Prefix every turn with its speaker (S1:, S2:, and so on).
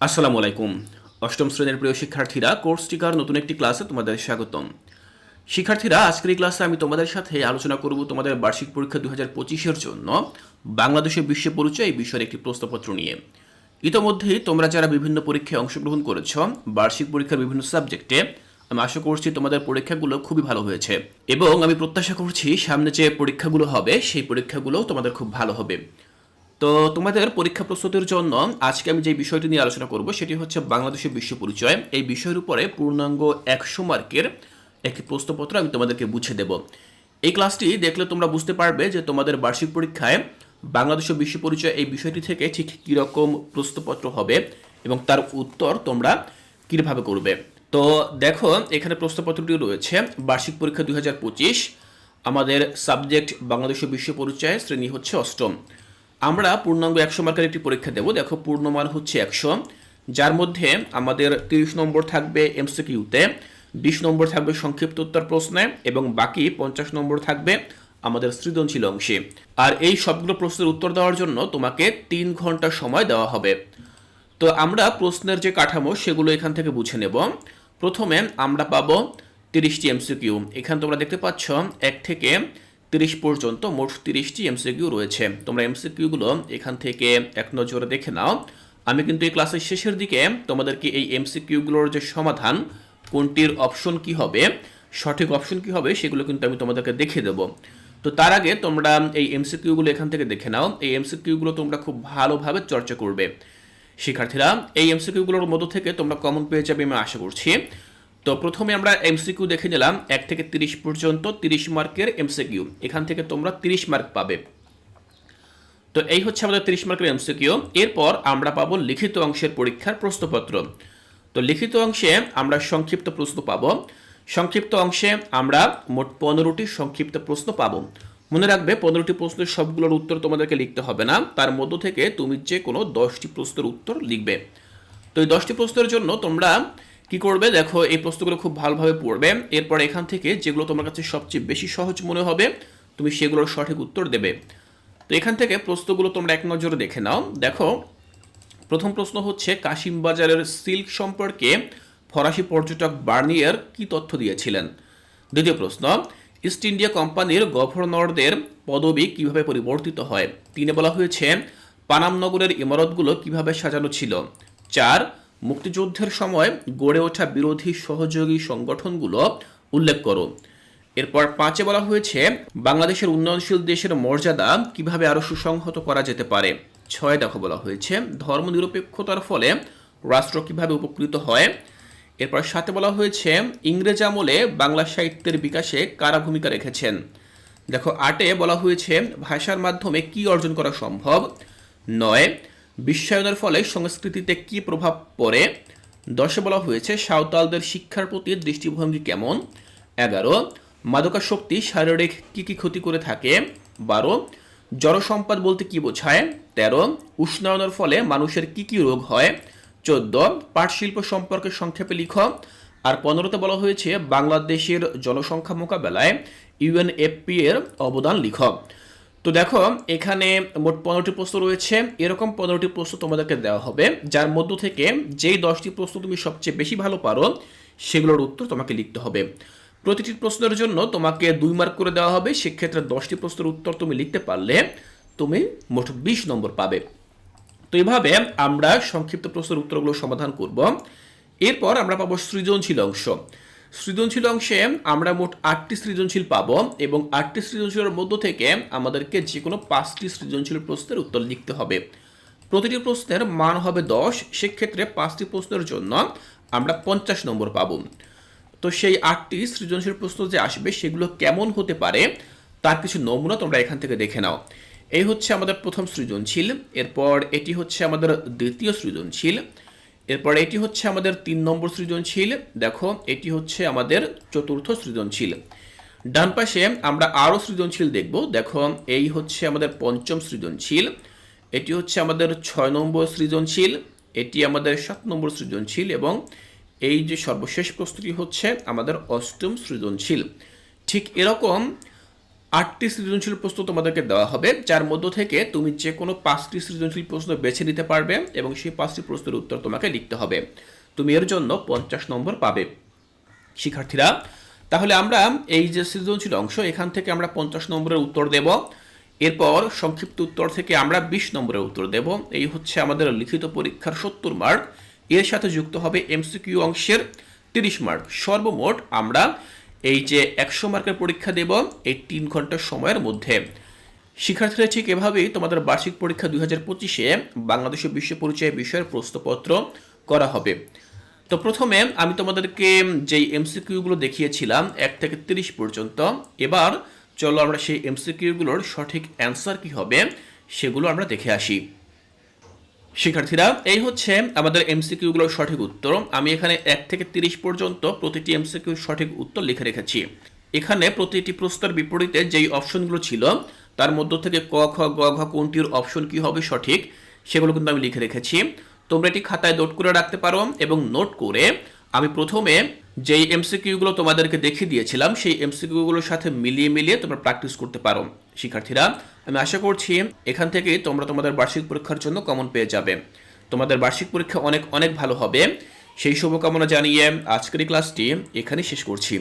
S1: আসসালামু আলাইকুম। অষ্টম শ্রেণির প্রিয় শিক্ষার্থীরা, কোর্স টিকার নতুন একটি ক্লাসে তোমাদের স্বাগতম। শিক্ষার্থীরা, আজকের এই ক্লাসে আমি তোমাদের সাথে আলোচনা করব তোমাদের বার্ষিক পরীক্ষা দু হাজার পঁচিশের জন্য বাংলাদেশের বিশ্ব পরিচয় এই বিষয়ের একটি প্রশ্নপত্র নিয়ে। ইতোমধ্যেই তোমরা যারা বিভিন্ন পরীক্ষায় অংশগ্রহণ করেছ, বার্ষিক পরীক্ষার বিভিন্ন সাবজেক্টে, আমি আশা করছি তোমাদের পরীক্ষাগুলো খুবই ভালো হয়েছে। এবং আমি প্রত্যাশা করছি সামনে যে পরীক্ষাগুলো হবে, সেই পরীক্ষাগুলো তোমাদের খুব ভালো হবে। তো তোমাদের পরীক্ষা প্রস্তুতির জন্য আজকে আমি যে বিষয়টি নিয়ে আলোচনা করব, সেটি হচ্ছে বাংলাদেশের বিশ্ব পরিচয়। এই বিষয়ের উপরে পূর্ণাঙ্গ একশো মার্কের একটি প্রশ্নপত্র আমি তোমাদেরকে বুঝে দেব। এই ক্লাসটি দেখলে তোমরা বুঝতে পারবে যে তোমাদের বার্ষিক পরীক্ষায় বাংলাদেশের বিশ্ব পরিচয় এই বিষয়টি থেকে ঠিক কীরকম প্রশ্নপত্র হবে এবং তার উত্তর তোমরা কীভাবে করবে। তো দেখো, এখানে প্রশ্নপত্রটি রয়েছে, বার্ষিক পরীক্ষা দুই হাজার পঁচিশ। আমাদের সাবজেক্ট বাংলাদেশের বিশ্ব পরিচয়, শ্রেণি হচ্ছে অষ্টম। আমরা পূর্ণাঙ্গ একশো মার্কের একটি পরীক্ষা দেব। দেখো, পূর্ণমান হচ্ছে একশো। যার মধ্যে আমাদের তিরিশ নম্বর থাকবে এমসিকিউতে, বিশ নম্বর থাকবে সংক্ষিপ্ত উত্তর প্রশ্নে, এবং বাকি পঞ্চাশ নম্বর থাকবে আমাদের সৃজনশীল অংশে। আর এই সবগুলো প্রশ্নের উত্তর দেওয়ার জন্য তোমাকে তিন ঘণ্টা সময় দেওয়া হবে। তো আমরা প্রশ্নের যে কাঠামো, সেগুলো এখান থেকে বুঝে নেব। প্রথমে আমরা পাবো তিরিশটি এমসিকিউ। এখানে তোমরা দেখতে পাচ্ছ, এক থেকে তিরিশ পর্যন্ত মোট তিরিশটি এমসিকিউ রয়েছে। তোমরা এমসিকিউগুলো এখান থেকে এক নজরে দেখে নাও। আমি কিন্তু এই ক্লাসের শেষের দিকে তোমাদেরকে এই এমসিকিউগুলোর যে সমাধান, কোনটির অপশন কি হবে, সঠিক অপশন কি হবে, সেগুলো কিন্তু আমি তোমাদেরকে দেখিয়ে দেবো। তো তার আগে তোমরা এই এমসিকিউগুলো এখান থেকে দেখে নাও। এই এমসিকিউগুলো তোমরা খুব ভালোভাবে চর্চা করবে। শিক্ষার্থীরা, এই এমসিকিউগুলোর মধ্য থেকে তোমরা কমন পেয়ে যাবে, আমি আশা করছি। তো প্রথমে আমরা এমসিকিউ দেখে নিলাম। এক থেকে তিরিশ পর্যন্ত তিরিশ মার্কের এমসিকিউ এখান থেকে তোমরা তিরিশ মার্ক পাবে। তো এই হচ্ছে আমাদের তিরিশ মার্কের এমসিকিউ এরপর আমরা পাবো লিখিত অংশের পরীক্ষার প্রশ্নপত্র। তো লিখিত অংশে আমরা সংক্ষিপ্ত প্রশ্ন পাবো। সংক্ষিপ্ত অংশে আমরা মোট পনেরোটি সংক্ষিপ্ত প্রশ্ন পাব। মনে রাখবে, পনেরোটি প্রশ্নের সবগুলোর উত্তর তোমাদেরকে লিখতে হবে না। তার মধ্য থেকে তুমি যে কোনো দশটি প্রশ্নের উত্তর লিখবে। তো এই দশটি প্রশ্নের জন্য তোমরা কি করবে? দেখো, এই প্রশ্নগুলো খুব ভালোভাবে পড়বে। এরপর এখান থেকে যেগুলো তোমার কাছে সবচেয়ে বেশি সহজ মনে হবে, তুমি সেগুলোর সঠিক উত্তর দেবে। তো এখান থেকে প্রশ্নগুলো তোমরা এক নজরে দেখে নাও। দেখো, প্রথম প্রশ্ন হচ্ছে কাশিম বাজারের সিল্ক সম্পর্কে ফরাসি পর্যটক বার্নিয়ার কি তথ্য দিয়েছিলেন? দ্বিতীয় প্রশ্ন, ইস্ট ইন্ডিয়া কোম্পানির গভর্নরদের পদবি কীভাবে পরিবর্তিত হয়? তিনে বলা হয়েছে, পানাম নগরের ইমারতগুলো কীভাবে সাজানো ছিল? চার মুক্তিযুদ্ধের সময় গড়ে ওঠা বিরোধী সহযোগী সংগঠনগুলো উল্লেখ করো এরপর পাঁচে বলা হয়েছে, বাংলাদেশের উন্নয়নশীল দেশের মর্যাদা কীভাবে আরও সুসংহত করা যেতে পারে। ছয় দেখো বলা হয়েছে, ধর্মনিরপেক্ষতার ফলে রাষ্ট্র কীভাবে উপকৃত হয়। এরপর সাথে বলা হয়েছে, ইংরেজ আমলে বাংলা সাহিত্যের বিকাশে কারা ভূমিকা রেখেছেন? দেখো, আটে বলা হয়েছে, ভাষার মাধ্যমে কি অর্জন করা সম্ভব? নয় বিশ্বায়নের ফলে সংস্কৃতিতে কি প্রভাব পড়ে? দশে বলা হয়েছে, সাঁওতালদের শিক্ষার প্রতি দৃষ্টিভঙ্গি কেমন? এগারো মাদকাশক্তি শারীরিক কি কি ক্ষতি করে থাকে? বারো, জড়সম্পদ বলতে কি বোঝায়? তেরো, উষ্ণায়নের ফলে মানুষের কি কি রোগ হয়? চোদ্দ পাট শিল্প সম্পর্কে সংক্ষেপে লিখ। আর পনেরোতে বলা হয়েছে, বাংলাদেশের জনসংখ্যা মোকাবেলায় ইউএনএফপি এর অবদান লিখ। তো দেখো, এখানে মোট পনেরোটি প্রশ্ন রয়েছে। এরকম পনেরোটি প্রশ্ন তোমাদেরকে দেওয়া হবে, যার মধ্য থেকে যেই দশটি প্রশ্ন তুমি সবচেয়ে বেশি ভালো পারো, সেগুলোর উত্তর তোমাকে লিখতে হবে। প্রতিটি প্রশ্নের জন্য তোমাকে দুই মার্ক করে দেওয়া হবে, সেক্ষেত্রে দশটি প্রশ্নের উত্তর তুমি লিখতে পারলে তুমি মোট বিশ নম্বর পাবে। তো এইভাবে আমরা সংক্ষিপ্ত প্রশ্নের উত্তরগুলো সমাধান করব। এরপর আমরা পাবো সৃজনশীল অংশ। সৃজনশীল অংশে আমরা মোট আটটি সৃজনশীল পাবো এবং আটটি সৃজনশীলের মধ্য থেকে আমাদেরকে যে কোনো পাঁচটি সৃজনশীল প্রশ্নের উত্তর লিখতে হবে। প্রতিটি প্রশ্নের মান হবে দশ, সেক্ষেত্রে পাঁচটি প্রশ্নের জন্য আমরা পঞ্চাশ নম্বর পাবো। তো সেই আটটি সৃজনশীল প্রশ্ন যে আসবে, সেগুলো কেমন হতে পারে তার কিছু নমুনা তোমরা এখান থেকে দেখে নাও। এই হচ্ছে আমাদের প্রথম সৃজনশীল, এরপর এটি হচ্ছে আমাদের দ্বিতীয় সৃজনশীল এরপর এটি হচ্ছে আমাদের তিন নম্বর সৃজনশীল। দেখো, এটি হচ্ছে আমাদের চতুর্থ সৃজনশীল। ডান পাশে আমরা আরও সৃজনশীল দেখব। দেখো, এই হচ্ছে আমাদের পঞ্চম সৃজনশীল। এটি হচ্ছে আমাদের ছয় নম্বর সৃজনশীল। এটি আমাদের সাত নম্বর সৃজনশীল এবং এই যে সর্বশেষ প্রস্তুতি হচ্ছে আমাদের অষ্টম সৃজনশীল। ঠিক এরকম আটটি সৃজনশীল প্রশ্ন তোমাদেরকে দেওয়া হবে, যার মধ্য থেকে তুমি যে কোনো পাঁচটি সৃজনশীল প্রশ্ন বেছে নিতে পারবে এবং সেই পাঁচটি প্রশ্নের উত্তর তোমাকে লিখতে হবে। তুমি এর জন্য পঞ্চাশ নম্বর পাবে। শিক্ষার্থীরা, তাহলে আমরা এই যে সৃজনশীল অংশ, এখান থেকে আমরা পঞ্চাশ নম্বরের উত্তর দেব। এরপর সংক্ষিপ্ত উত্তর থেকে আমরা বিশ নম্বরের উত্তর দেব। এই হচ্ছে আমাদের লিখিত পরীক্ষার সত্তর মার্ক। এর সাথে যুক্ত হবে এমসিকিউ অংশের তিরিশ মার্ক। সর্বমোট আমরা এই যে একশো মার্কের পরীক্ষা দেব, এই তিন ঘণ্টার সময়ের মধ্যে। শিক্ষার্থীরা ঠিক এভাবেই তোমাদের বার্ষিক পরীক্ষা দুই হাজার পঁচিশে বাংলাদেশের বিশ্ব পরিচয় বিষয়ের প্রশ্নপত্র করা হবে। তো প্রথমে আমি তোমাদেরকে যেই এমসিকিউগুলো দেখিয়েছিলাম, এক থেকে তিরিশ পর্যন্ত, এবার চলো আমরা সেই এমসিকিউগুলোর সঠিক অ্যান্সার কি হবে সেগুলো আমরা দেখে আসি। শিক্ষার্থীরা, এই হচ্ছে আমাদের এমসিকিউগুলোর সঠিক উত্তর। আমি এখানে এক থেকে তিরিশ পর্যন্ত প্রতিটি এমসিকিউর সঠিক উত্তর লিখে রেখেছি। এখানে প্রতিটি প্রশ্নের বিপরীতে যেই অপশনগুলো ছিল, তার মধ্য থেকে ক, খ, গ, ঘ কোনটির অপশন কি হবে সঠিক, সেগুলো কিন্তু আমি লিখে রেখেছি। তোমরা এটি খাতায় নোট করে রাখতে পারো এবং নোট করে আমি প্রথমে যেই এমসিকিউগুলো তোমাদেরকে দেখিয়ে দিয়েছিলাম, সেই এমসিকিউগুলোর সাথে মিলিয়ে মিলিয়ে তোমরা প্র্যাকটিস করতে পারো। শিক্ষার্থীরা, আমি আশা করছি এখান থেকে তোমরা তোমাদের বার্ষিক পরীক্ষার জন্য কমন পেয়ে যাবে। তোমাদের বার্ষিক পরীক্ষা অনেক অনেক ভালো হবে। সেই শুভকামনা জানিয়ে আজকের ক্লাসটি এখানে শেষ করছি।